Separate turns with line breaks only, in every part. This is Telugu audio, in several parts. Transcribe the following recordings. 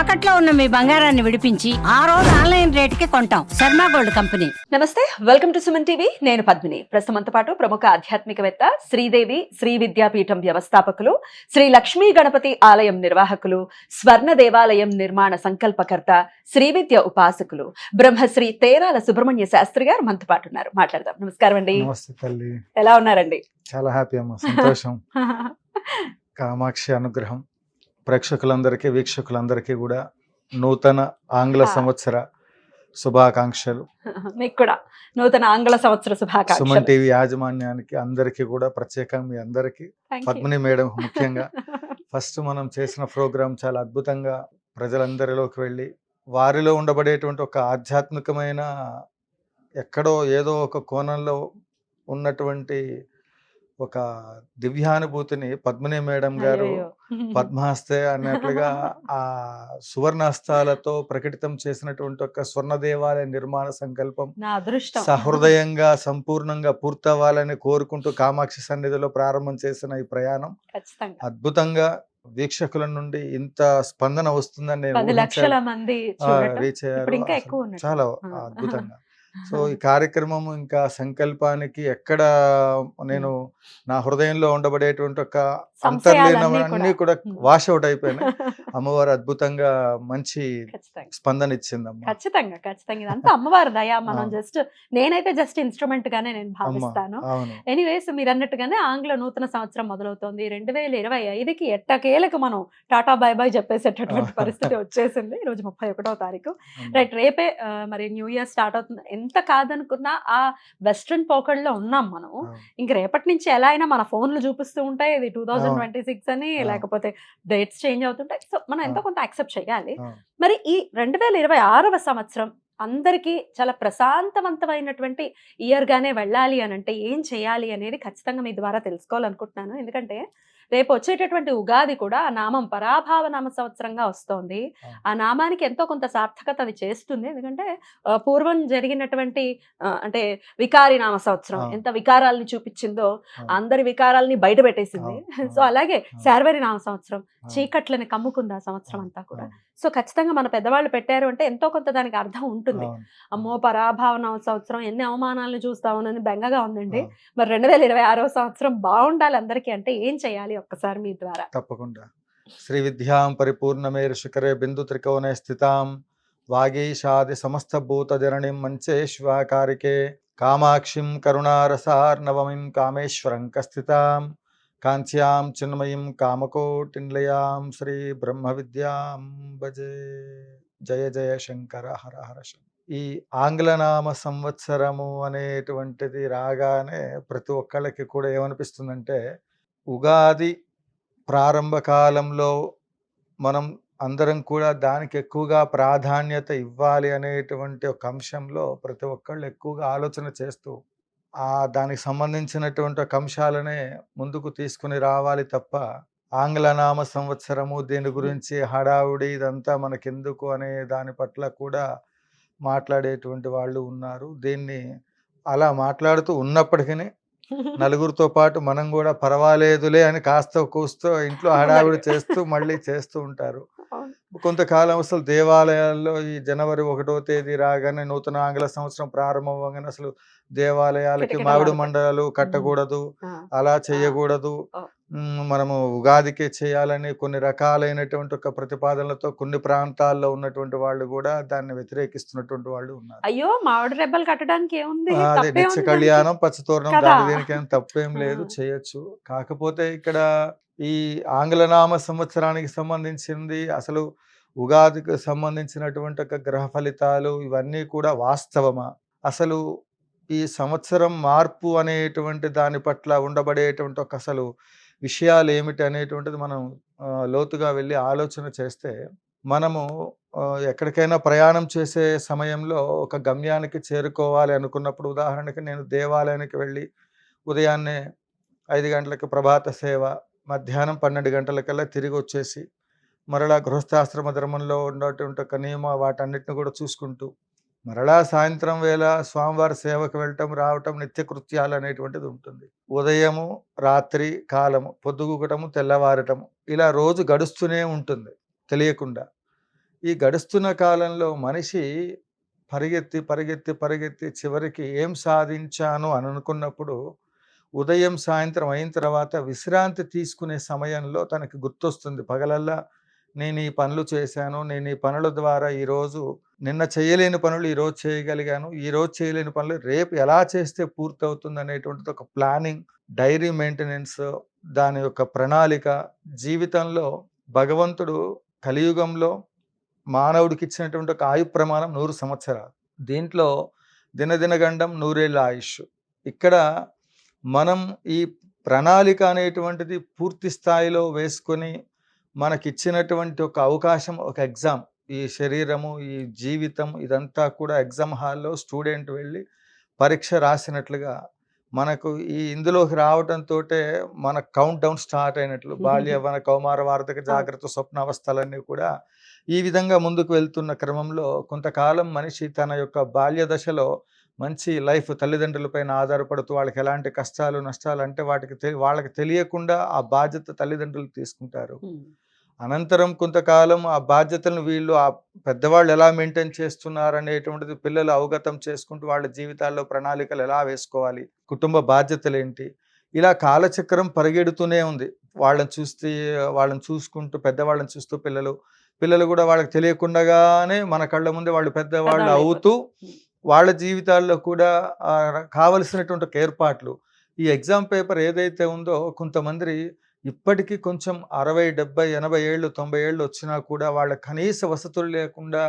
తాకట్లో ఉన్న మీ బంగారాన్ని విడిపించి ఆ రోజు ఆన్లైన్ రేటుకి కొంటాం. Sharma gold company.
నమస్తే వెల్కమ్ టు సుమన్ టీవీ. నేను పద్మిని. ప్రస్తుతంతో పాటు ప్రముఖ ఆధ్యాత్మికవేత్త శ్రీదేవి శ్రీ విద్యాపీఠం వ్యవస్థాపకులు శ్రీ లక్ష్మీ గణపతి ఆలయం నిర్వాహకులు స్వర్ణ దేవాలయం నిర్మాణ సంకల్పకర్త శ్రీ విద్య ఉపాసకులు బ్రహ్మశ్రీ తేరాల సుబ్రహ్మణ్య శాస్త్రి గారు మనతో పాటు ఉన్నారు. మాట్లాడదాం. నమస్కారం అండి.
నమస్తే తల్లి.
ఎలా ఉన్నారండి?
చాలా హ్యాపీ అమ్మ. సంతోషం. కామాక్షి అనుగ్రహం. ప్రేక్షకులందరికీ వీక్షకులందరికీ కూడా నూతన ఆంగ్ల. సంవత్సర శుభాకాంక్షలు
మీకు కూడా నూతన ఆంగ్ల సంవత్సర
సుమన్
శుభాకాంక్షలు
టీవీ యాజమాన్యానికి అందరికీ కూడా ప్రత్యేకంగా మీ అందరికీ. పద్మిని మేడం ముఖ్యంగా ఫస్ట్ మనం చేసిన ప్రోగ్రాం చాలా అద్భుతంగా ప్రజలందరిలోకి వెళ్ళి వారిలో ఉండబడేటువంటి ఒక ఆధ్యాత్మికమైన ఎక్కడో ఏదో ఒక కోణంలో ఉన్నటువంటి ఒక దివ్యానుభూతిని పద్మిని మేడం గారు. పద్మహస్తే అన్నట్లుగా ఆ సువర్ణహస్తాలతో ప్రకటితం చేసినటువంటి ఒక స్వర్ణ దేవాలయ నిర్మాణ సంకల్పం సహృదయంగా సంపూర్ణంగా పూర్తవ్వాలని కోరుకుంటూ కామాక్షి సన్నిధిలో ప్రారంభం చేసిన ఈ ప్రయాణం అద్భుతంగా వీక్షకుల నుండి ఇంత స్పందన వస్తుందని నేను రీచ్ అయ్యారు. చాలా. అద్భుతంగా సో ఈ కార్యక్రమం ఇంకా సంకల్పానికి ఎక్కడ నేను నా హృదయంలో ఉండబడేటువంటి ఒక అంతర్లీనమన్నీ
కూడా.
వాష్ అవుట్ అయిపోయినాయి. అమ్మవారు అద్భుతంగా మంచి స్పందన ఇచ్చిందమ్మా
ఖచ్చితంగా ఖచ్చితంగా. ఇదంతా అమ్మవారి దయ. మనం. జస్ట్ నేనైతే జస్ట్ ఇన్స్ట్రుమెంట్ గానే నేను భావిస్తాను. ఎనీవేస్ మీరు అన్నట్టుగానే ఆంగ్ల నూతన సంవత్సరం మొదలవుతోంది. రెండు వేల ఇరవై ఐదుకి ఎట్టకేలకు మనం టాటా బై బై చెప్పేసేటటువంటి. పరిస్థితి వచ్చేసింది. ఈ రోజు ముప్పై ఒకటో తారీఖు. రైట్ రేపే మరి న్యూ ఇయర్ స్టార్ట్ అవుతుంది. ఎంత కాదనుకున్నా ఆ వెస్ట్రన్ పోకళ్ళలో ఉన్నాం మనం. ఇంక రేపటి నుంచి ఎలా అయినా మన ఫోన్లు చూపిస్తూ ఉంటాయి ఇది టూ థౌజండ్ ట్వంటీ సిక్స్ అని. లేకపోతే డేట్స్ చేంజ్ అవుతుంటాయి సో మనం ఎంతో. కొంత యాక్సెప్ట్ చేయాలి. మరి ఈ రెండు వేల ఇరవై ఆరవ సంవత్సరం అందరికీ చాలా ప్రశాంతవంతమైనటువంటి ఇయర్ గానే వెళ్ళాలి అని అంటే ఏం చేయాలి అనేది ఖచ్చితంగా మీ ద్వారా తెలుసుకోవాలనుకుంటున్నాను ఎందుకంటే రేపు వచ్చేటటువంటి ఉగాది కూడా ఆ నామం పరాభావ నామ సంవత్సరంగా వస్తోంది. ఆ నామానికి ఎంతో కొంత సార్థకత అది చేస్తుంది ఎందుకంటే పూర్వం జరిగినటువంటి అంటే వికారి నామ సంవత్సరం. ఎంత వికారాలని చూపించిందో. అందరి వికారాలని బయట పెట్టేసింది. సో అలాగే. శార్వరి నామ సంవత్సరం. చీకట్లని కమ్ముకుంది ఆ సంవత్సరం అంతా కూడా. సో ఖచ్చితంగా మన పెద్దవాళ్ళు పెట్టారు అంటే ఎంతో కొంత దానికి అర్థం ఉంటుంది. అమ్మో పరాభావన సంవత్సరం ఎన్ని అవమానాలను చూస్తామని బెంగగా ఉందండి. మరి రెండు వేల ఇరవై ఆరో సంవత్సరం బాగుండాలి అందరికీ అంటే ఏం చేయాలి ఒక్కసారి మీ ద్వారా?
తప్పకుండా. శ్రీ విద్యాం పరిపూర్ణమేరు శిఖరే బిందు త్రికోణే స్థితాం. వాగీషాది సమస్త భూత జననిం మంచేష్వాకారికే కామాక్షిం కరుణారసార్ణవమిం కామేశ్వరం కస్థితాం కాంచ్యాం చిన్మయీం కామకోటిన్లయాం శ్రీ బ్రహ్మ విద్యాం భజే జయ జయ శంకర హర హర శంకర ఈ ఆంగ్లనామ సంవత్సరము అనేటువంటిది రాగానే ప్రతి ఒక్కళ్ళకి కూడా ఏమనిపిస్తుందంటే ఉగాది ప్రారంభ కాలంలో మనం అందరం కూడా దానికి ఎక్కువగా ప్రాధాన్యత ఇవ్వాలి అనేటువంటి ఒక అంశంలో ప్రతి ఒక్కళ్ళు ఎక్కువగా ఆలోచన చేస్తూ ఆ దానికి సంబంధించినటువంటి ఒక అంశాలనే ముందుకు తీసుకుని రావాలి తప్ప ఆంగ్లనామ సంవత్సరము దీని గురించి హడావుడి ఇదంతా మనకెందుకు అనే దాని పట్ల కూడా మాట్లాడేటువంటి వాళ్ళు ఉన్నారు. దీన్ని అలా మాట్లాడుతూ ఉన్నప్పటికీ నలుగురితో పాటు మనం కూడా పర్వాలేదులే అని కాస్త కూస్తో ఇంట్లో హడావిడి చేస్తూ మళ్ళీ చేస్తూ ఉంటారు. కొంతకాలం అసలు దేవాలయాల్లో ఈ జనవరి ఒకటో తేదీ రాగానే నూతన ఆంగ్ల సంవత్సరం ప్రారంభం అవ్వగానే అసలు దేవాలయాలకి మామిడి. మండలాలు కట్టకూడదు అలా చేయకూడదు. మనము ఉగాదికే చేయాలని కొన్ని రకాలైనటువంటి ఒక ప్రతిపాదనలతో కొన్ని ప్రాంతాల్లో ఉన్నటువంటి వాళ్ళు కూడా దాన్ని వ్యతిరేకిస్తున్నటువంటి వాళ్ళు ఉన్నారు.
అయ్యో మామిడి రెబ్బలు కట్టడానికి ఏముంది?
అదే నిత్య కళ్యాణం పచ్చతోరణం. దాని దీనికి తప్పేం లేదు. చేయొచ్చు. కాకపోతే ఇక్కడ ఈ ఆంగ్లనామ సంవత్సరానికి సంబంధించింది అసలు ఉగాదికి సంబంధించినటువంటి ఒక గ్రహ ఫలితాలు ఇవన్నీ కూడా వాస్తవమా? అసలు ఈ సంవత్సరం మార్పు అనేటువంటి దాని పట్ల ఉండబడేటువంటి ఒక అసలు విషయాలు ఏమిటి అనేటువంటిది మనం లోతుగా వెళ్ళి ఆలోచన చేస్తే మనము ఎక్కడికైనా ప్రయాణం చేసే సమయంలో ఒక గమ్యానికి చేరుకోవాలి అనుకున్నప్పుడు ఉదాహరణకి నేను దేవాలయానికి వెళ్ళి ఉదయాన్నే ఐదు గంటలకు ప్రభాత సేవ మధ్యాహ్నం పన్నెండు గంటలకల్లా తిరిగి వచ్చేసి మరలా గృహస్థాశ్రమ ధర్మంలో ఉన్నటువంటి ఒక నియమ వాటన్నిటిని కూడా చూసుకుంటూ మరలా సాయంత్రం వేళ స్వామివారి సేవకు వెళ్ళటం రావటం నిత్య కృత్యాలు అనేటువంటిది ఉంటుంది. ఉదయము రాత్రి కాలము పొద్దుగుకటము తెల్లవారటము ఇలా రోజు గడుస్తూనే ఉంటుంది తెలియకుండా. ఈ గడుస్తున్న కాలంలో మనిషి పరిగెత్తి పరిగెత్తి పరిగెత్తి చివరికి ఏం సాధించాను అని అనుకున్నప్పుడు ఉదయం సాయంత్రం అయిన తర్వాత విశ్రాంతి తీసుకునే సమయంలో తనకి గుర్తొస్తుంది. పగలల్లా నేను ఈ పనులు చేశాను నేను ఈ పనుల ద్వారా ఈరోజు నిన్న చేయలేని పనులు ఈరోజు చేయగలిగాను. ఈరోజు చేయలేని పనులు రేపు ఎలా చేస్తే పూర్తవుతుంది అనేటువంటిది ఒక ప్లానింగ్ డైరీ మెయింటెనెన్స్ దాని యొక్క ప్రణాళిక జీవితంలో భగవంతుడు కలియుగంలో మానవుడికి ఇచ్చినటువంటి ఒక ఆయు ప్రమాణం నూరు సంవత్సరాలు. దీంట్లో దినదినగండం నూరేళ్ళ ఆయుష్. ఇక్కడ మనం ఈ ప్రణాళిక అనేటువంటిది పూర్తి స్థాయిలో వేసుకొని మనకిచ్చినటువంటి ఒక అవకాశం ఒక ఎగ్జామ్. ఈ శరీరము ఈ జీవితం ఇదంతా కూడా ఎగ్జామ్ హాల్లో స్టూడెంట్ వెళ్ళి పరీక్ష రాసినట్లుగా మనకు ఈ ఇందులోకి రావడంతో మన కౌంట్ డౌన్ స్టార్ట్ అయినట్లు. బాల్య వన కౌమార వార్ధక జాగ్రత్త స్వప్నావస్థలన్నీ కూడా ఈ విధంగా ముందుకు వెళ్తున్న క్రమంలో కొంతకాలం మనిషి తన యొక్క బాల్య దశలో మంచి లైఫ్ తల్లిదండ్రులపైన ఆధారపడుతూ వాళ్ళకి ఎలాంటి కష్టాలు నష్టాలు అంటే వాటికి వాళ్ళకి తెలియకుండా ఆ బాధ్యత తల్లిదండ్రులు తీసుకుంటారు. అనంతరం కొంతకాలం ఆ బాధ్యతలను వీళ్ళు ఆ పెద్దవాళ్ళు ఎలా మెయింటైన్ చేస్తున్నారు అనేటువంటిది పిల్లలు అవగతం చేసుకుంటూ వాళ్ళ జీవితాల్లో ప్రణాళికలు ఎలా వేసుకోవాలి కుటుంబ బాధ్యతలు ఏంటి? ఇలా కాలచక్రం పరిగెడుతూనే ఉంది. వాళ్ళని చూస్తే వాళ్ళని చూసుకుంటూ పెద్దవాళ్ళని చూస్తూ పిల్లలు పిల్లలు కూడా వాళ్ళకి తెలియకుండానే మన కళ్ళ ముందే వాళ్ళు పెద్దవాళ్ళు అవుతూ వాళ్ళ జీవితాల్లో కూడా కావలసినటువంటి ఏర్పాట్లు ఈ ఎగ్జామ్ పేపర్ ఏదైతే ఉందో కొంతమంది ఇప్పటికీ కొంచెం అరవై డెబ్బై ఎనభై ఏళ్ళు తొంభై ఏళ్ళు వచ్చినా కూడా వాళ్ళ కనీస వసతులు లేకుండా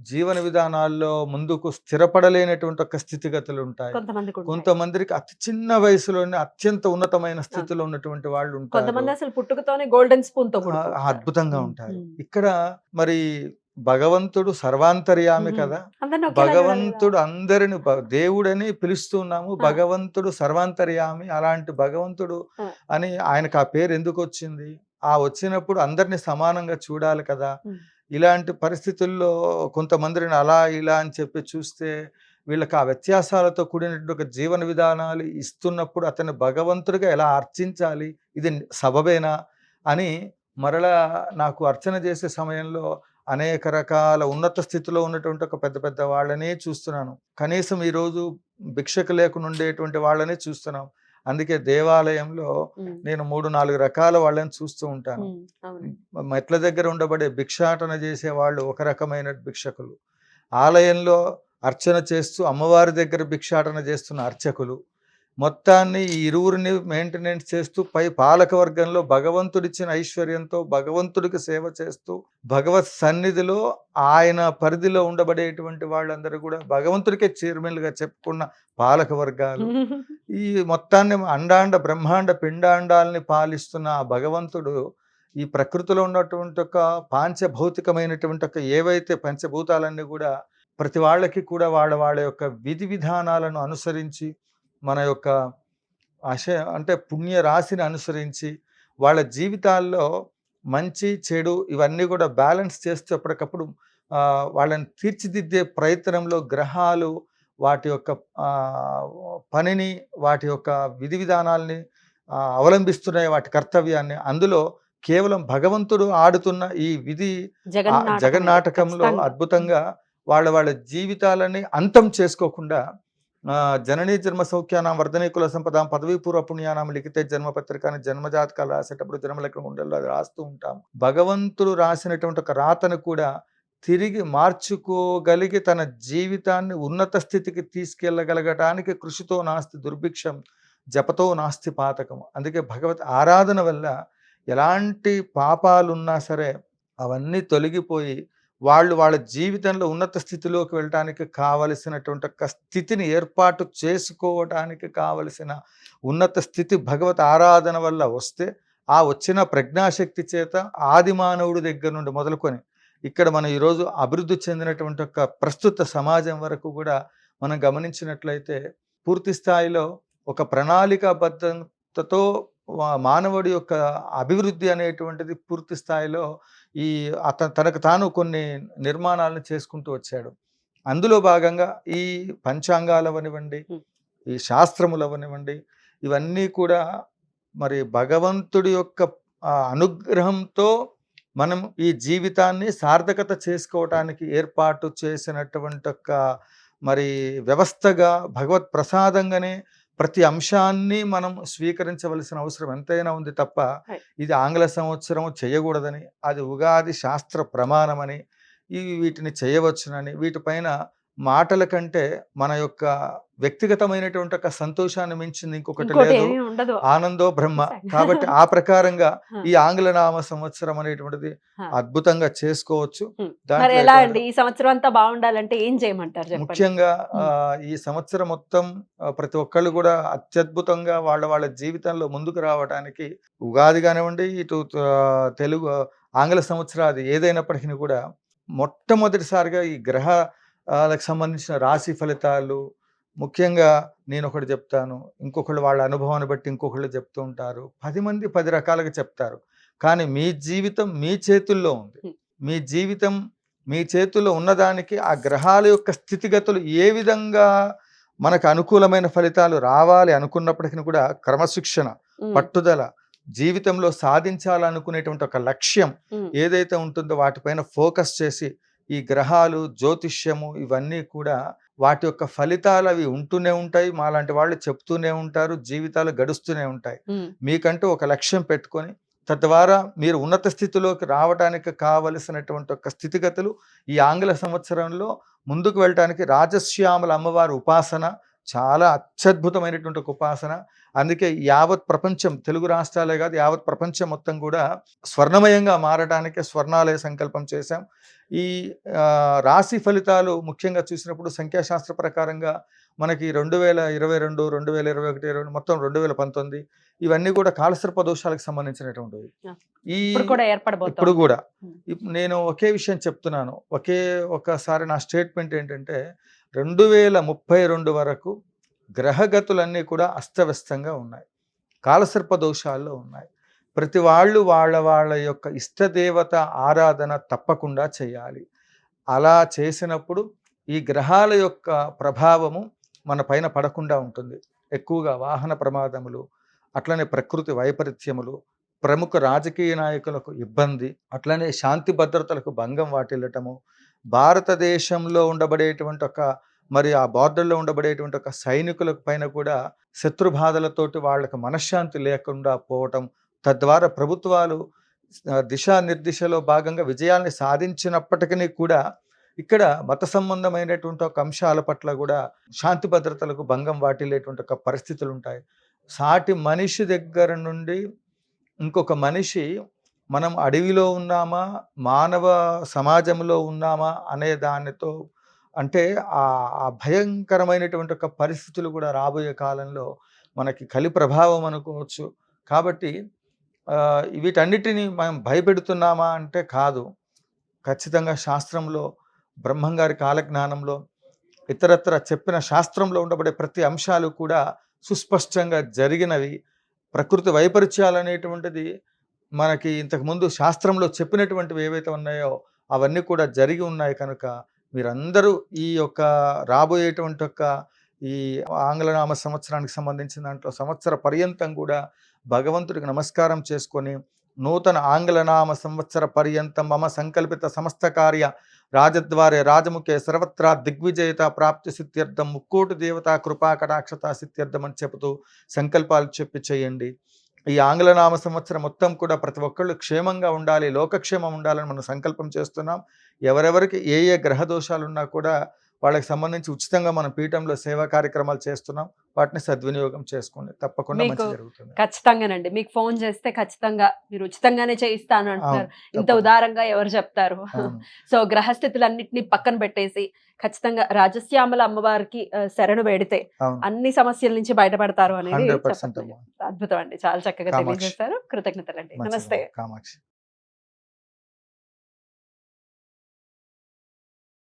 జీవన విధానాల్లో ముందుకు స్థిరపడలేనటువంటి ఒక స్థితిగతులు ఉంటాయి. కొంతమందికి అతి చిన్న వయసులోనే అత్యంత ఉన్నతమైన స్థితిలో ఉన్నటువంటి వాళ్ళు ఉంటారు. అద్భుతంగా ఉంటారు. ఇక్కడ మరి భగవంతుడు సర్వాంతర్యామి. కదా భగవంతుడు. అందరిని దేవుడని పిలుస్తున్నాము. భగవంతుడు సర్వాంతర్యామి అలాంటి భగవంతుడు. అని ఆయనకు ఆ పేరు ఎందుకు వచ్చింది ఆ వచ్చినప్పుడు అందరిని సమానంగా చూడాలి కదా. ఇలాంటి పరిస్థితుల్లో కొంతమందిని అలా ఇలా అని చెప్పి చూస్తే వీళ్ళకి ఆ వ్యత్యాసాలతో కూడినటువంటి ఒక జీవన విధానాలు ఇస్తున్నప్పుడు అతన్ని భగవంతుడిగా ఎలా అర్చించాలి ఇది సబబేనా అని మరలా నాకు అర్చన చేసే సమయంలో అనేక రకాల ఉన్నత స్థితిలో ఉన్నటువంటి ఒక పెద్ద పెద్ద వాళ్ళనే చూస్తున్నాను. కనీసం ఈరోజు భిక్షకు లేకుండా ఉండేటువంటి వాళ్ళనే చూస్తున్నాం. అందుకే దేవాలయంలో నేను మూడు నాలుగు రకాల వాళ్ళని చూస్తూ ఉంటాను. మెట్ల దగ్గర ఉండబడే భిక్షాటన చేసే వాళ్ళు ఒక రకమైన భిక్షకులు. ఆలయంలో అర్చన చేస్తూ అమ్మవారి దగ్గర భిక్షాటన చేస్తున్న అర్చకులు. మొత్తాన్ని ఈ ఇరువురిని మెయింటెనెన్స్ చేస్తూ పై పాలక వర్గంలో భగవంతుడిచ్చిన ఐశ్వర్యంతో భగవంతుడికి సేవ చేస్తూ భగవత్ సన్నిధిలో ఆయన పరిధిలో ఉండబడేటువంటి వాళ్ళందరూ కూడా భగవంతుడికే చైర్మన్లుగా చెప్పుకున్న పాలక వర్గాలు. ఈ మొత్తాన్ని అండాండ బ్రహ్మాండ పిండాండాల్ని పాలిస్తున్న ఆ భగవంతుడు ఈ ప్రకృతిలో ఉన్నటువంటి ఒక పాంచభౌతికమైనటువంటి ఒక ఏవైతే పంచభూతాలన్నీ కూడా ప్రతి వాళ్ళకి కూడా వాళ్ళ వాళ్ళ యొక్క విధి విధానాలను అనుసరించి మన యొక్క ఆశ అంటే పుణ్య రాశిని అనుసరించి వాళ్ళ జీవితాల్లో మంచి చెడు ఇవన్నీ కూడా బ్యాలెన్స్ చేస్తూ ఎప్పటికప్పుడు వాళ్ళని తీర్చిదిద్దే ప్రయత్నంలో గ్రహాలు వాటి యొక్క పనిని వాటి యొక్క విధి విధానాల్ని అవలంబిస్తున్నాయి వాటి కర్తవ్యాన్ని అందులో కేవలం భగవంతుడు ఆడుతున్న ఈ విధి జగన్నాటకంలో. అద్భుతంగా వాళ్ళ వాళ్ళ జీవితాలని అంతం చేసుకోకుండా జననీ జన్మ సౌఖ్యానం వర్ధనీకుల సంపదాం పదవీ పూర్వ పుణ్యానం లిఖితే జన్మపత్రికాన్ని జన్మజాతకాలు రాసేటప్పుడు జన్మలెక్క ఉండల్లో అది రాస్తూ ఉంటాం భగవంతుడు రాసినటువంటి ఒక రాతను కూడా తిరిగి మార్చుకోగలిగి తన జీవితాన్ని ఉన్నత స్థితికి తీసుకెళ్ళగలగటానికి కృషితో నాస్తి దుర్భిక్షం జపతో నాస్తి పాతకం. అందుకే భగవత్ ఆరాధన వల్ల ఎలాంటి పాపాలున్నా సరే అవన్నీ తొలగిపోయి వాళ్ళు వాళ్ళ జీవితంలో ఉన్నత స్థితిలోకి వెళ్ళటానికి కావలసినటువంటి ఒక స్థితిని ఏర్పాటు చేసుకోవటానికి కావలసిన ఉన్నత స్థితి భగవత్ ఆరాధన వల్ల వస్తే ఆ వచ్చిన ప్రజ్ఞాశక్తి చేత ఆది మానవుడి దగ్గర నుండి మొదలుకొని ఇక్కడ మనం ఈరోజు అభివృద్ధి చెందినటువంటి ఒక ప్రస్తుత సమాజం వరకు కూడా మనం గమనించినట్లయితే పూర్తి స్థాయిలో ఒక ప్రణాళికాబద్ధతతో మానవుడి యొక్క అభివృద్ధి అనేటువంటిది పూర్తి స్థాయిలో ఈ అతను తనకు తాను కొన్ని నిర్మాణాలను చేసుకుంటూ వచ్చాడు అందులో భాగంగా ఈ పంచాంగాలు అవనివ్వండి. ఈ శాస్త్రములు అవనివ్వండి ఇవన్నీ కూడా మరి భగవంతుడి యొక్క అనుగ్రహంతో మనం ఈ జీవితాన్ని సార్థకత చేసుకోవటానికి ఏర్పాటు చేసినటువంటి ఒక మరి వ్యవస్థగా భగవత్ ప్రసాదంగానే ప్రతి అంశాన్ని మనం స్వీకరించవలసిన అవసరం ఎంతైనా ఉంది తప్ప. ఇది ఆంగ్ల సంవత్సరం చేయకూడదని అది ఉగాది శాస్త్ర ప్రమాణమని ఇవి వీటిని చేయవచ్చునని వీటిపైన మాటల కంటే మన యొక్క వ్యక్తిగతమైనటువంటి ఒక సంతోషాన్ని మించింది ఇంకొకటి లేదు. ఆనందో బ్రహ్మ. కాబట్టి ఆ ప్రకారంగా. ఈ ఆంగ్ల నామ సంవత్సరం అనేటువంటిది. అద్భుతంగా చేసుకోవచ్చు.
ఎలా అండి? ఈ సంవత్సరం అంతా బాగుండాలంటే ఏం చేయమంటారు
ముఖ్యంగా ఆ, ఈ సంవత్సరం మొత్తం ప్రతి ఒక్కళ్ళు కూడా అత్యద్భుతంగా వాళ్ళ వాళ్ళ జీవితంలో ముందుకు రావడానికి ఉగాది కానివ్వండి ఇటు తెలుగు ఆంగ్ల సంవత్సరాది ఏదైనప్పటికీ కూడా మొట్టమొదటిసారిగా ఈ గ్రహాలకు సంబంధించిన రాశి ఫలితాలు. ముఖ్యంగా నేను ఒకటి చెప్తాను. ఇంకొకళ్ళు వాళ్ళ అనుభవాన్ని బట్టి ఇంకొకళ్ళు చెప్తూ ఉంటారు. పది మంది పది రకాలుగా చెప్తారు. కానీ మీ జీవితం మీ చేతుల్లో ఉంది. మీ జీవితం మీ చేతుల్లో ఉన్నదానికి ఆ గ్రహాల యొక్క స్థితిగతులు ఏ విధంగా మనకు అనుకూలమైన ఫలితాలు రావాలి అనుకున్నప్పటికీ కూడా క్రమశిక్షణ పట్టుదల జీవితంలో సాధించాలనుకునేటువంటి ఒక లక్ష్యం ఏదైతే ఉంటుందో వాటిపైన ఫోకస్ చేసి ఈ గ్రహాలు జ్యోతిష్యము ఇవన్నీ కూడా వాటి యొక్క ఫలితాలు అవి ఉంటూనే ఉంటాయి. మాలాంటి వాళ్ళు చెప్తూనే ఉంటారు జీవితాలు గడుస్తూనే ఉంటాయి. మీకంటూ ఒక లక్ష్యం పెట్టుకొని తద్వారా మీరు ఉన్నత స్థితిలోకి రావడానికి కావలసినటువంటి ఒక స్థితిగతులు ఈ ఆంగ్ల సంవత్సరంలో ముందుకు వెళ్ళటానికి రాజశ్యామల అమ్మవారి ఉపాసన చాలా అత్యద్భుతమైనటువంటి ఒక ఉపాసన. అందుకే యావత్ ప్రపంచం తెలుగు రాష్ట్రాలే కాదు యావత్ ప్రపంచం మొత్తం కూడా స్వర్ణమయంగా మారడానికి స్వర్ణాలయ సంకల్పం చేశాం. ఈ రాశి ఫలితాలు ముఖ్యంగా చూసినప్పుడు సంఖ్యాశాస్త్ర ప్రకారంగా మనకి రెండు వేల ఇరవై రెండు రెండు వేల ఇరవై ఒకటి ఇరవై మొత్తం రెండు వేల పంతొమ్మిది ఇవన్నీ కూడా కాలసర్ప దోషాలకు సంబంధించినటువంటివి. ఈ
ఇప్పుడు కూడా
నేను ఒకే విషయం చెప్తున్నాను. ఒకే ఒకసారి నా స్టేట్మెంట్ ఏంటంటే రెండు వేల ముప్పై రెండు వరకు గ్రహగతులన్నీ కూడా అస్తవ్యస్తంగా ఉన్నాయి. కాలసర్ప దోషాల్లో ఉన్నాయి. ప్రతి వాళ్ళు వాళ్ళ వాళ్ళ యొక్క ఇష్టదేవత ఆరాధన తప్పకుండా చేయాలి. అలా చేసినప్పుడు ఈ గ్రహాల యొక్క ప్రభావము మన పైన పడకుండా ఉంటుంది. ఎక్కువగా వాహన ప్రమాదములు అట్లనే ప్రకృతి వైపరీత్యములు ప్రముఖ రాజకీయ నాయకులకు ఇబ్బంది అట్లనే శాంతి భద్రతలకు భంగం వాటిల్లటము భారతదేశంలో ఉండబడేటువంటి ఒక మరి ఆ బార్డర్లో ఉండబడేటువంటి ఒక సైనికుల పైన కూడా శత్రు బాధలతోటి వాళ్ళకి మనశ్శాంతి లేకుండా పోవటం తద్వారా ప్రభుత్వాలు దిశానిర్దిశలో భాగంగా విజయాల్ని సాధించినప్పటికీ కూడా ఇక్కడ మత సంబంధమైనటువంటి ఒక అంశాల పట్ల కూడా శాంతి భద్రతలకు భంగం వాటిల్లేటువంటి ఒక పరిస్థితులు ఉంటాయి సాటి మనిషి దగ్గర నుండి ఇంకొక మనిషి మనం అడవిలో ఉన్నామా మానవ సమాజంలో ఉన్నామా అనే దానితో అంటే ఆ భయంకరమైనటువంటి ఒక పరిస్థితులు కూడా రాబోయే కాలంలో మనకి కలి ప్రభావం అనుకోవచ్చు. కాబట్టి వీటన్నిటిని మనం భయపెడుతున్నామా అంటే కాదు. ఖచ్చితంగా శాస్త్రంలో బ్రహ్మంగారి కాలజ్ఞానంలో ఇతరత్ర చెప్పిన శాస్త్రంలో ఉండబడే ప్రతి అంశాలు కూడా సుస్పష్టంగా జరిగినవి. ప్రకృతి వైపరీత్యాలు అనేటువంటిది మనకి ఇంతకుముందు శాస్త్రంలో చెప్పినటువంటివి ఏవైతే ఉన్నాయో అవన్నీ కూడా జరిగి ఉన్నాయి కనుక మీరందరూ ఈ యొక్క రాబోయేటువంటి యొక్క ఈ ఆంగ్లనామ సంవత్సరానికి సంబంధించిన దాంట్లో సంవత్సర పర్యంతం కూడా భగవంతుడికి నమస్కారం చేసుకొని నూతన ఆంగ్లనామ సంవత్సర పర్యంతం మమ సంకల్పిత సమస్త కార్య రాజద్వారే రాజముఖే సర్వత్రా దిగ్విజయత ప్రాప్తి సిద్ధ్యర్థం ముక్కోటి దేవత కృపా కటాక్షత సిద్ధ్యర్థం అని చెబుతూ సంకల్పాలు చెప్పి చేయండి. ఈ ఆంగ్లనామ సంవత్సరం మొత్తం కూడా ప్రతి ఒక్కళ్ళు క్షేమంగా ఉండాలి లోకక్షేమం ఉండాలని మనం సంకల్పం చేస్తున్నాం. ఎవరెవరికి ఏ ఏ గ్రహ దోషాలున్నా కూడా వాళ్ళకి సంబంధించి ఉచితంగా మనం పీఠంలో సేవా కార్యక్రమాలు చేస్తున్నాం. వాటిని సద్వినియోగం చేసుకోండి. తప్పకుండా మంచి
మీకు
జరుగుతుంది.
ఖచ్చితంగానండి. మీకు ఫోన్ చేస్తే ఖచ్చితంగా మీరు ఉచితంగానే చేయిస్తాను అంటున్నారు. ఇంత. ఉదారంగా ఎవరు చెప్తారు. సో గ్రహస్థితులన్నింటినీ పక్కన పెట్టేసి ఖచ్చితంగా రాజశ్యామల అమ్మవారికి శరణు వేడితే అన్ని సమస్యల నుంచి బయటపడతారు అనేది. అద్భుతం అండి. చాలా చక్కగా
కామాక్షి.
తెలియజేశారు. కృతజ్ఞతలండి.
మంచిది.
నమస్తే.
కామాక్షి.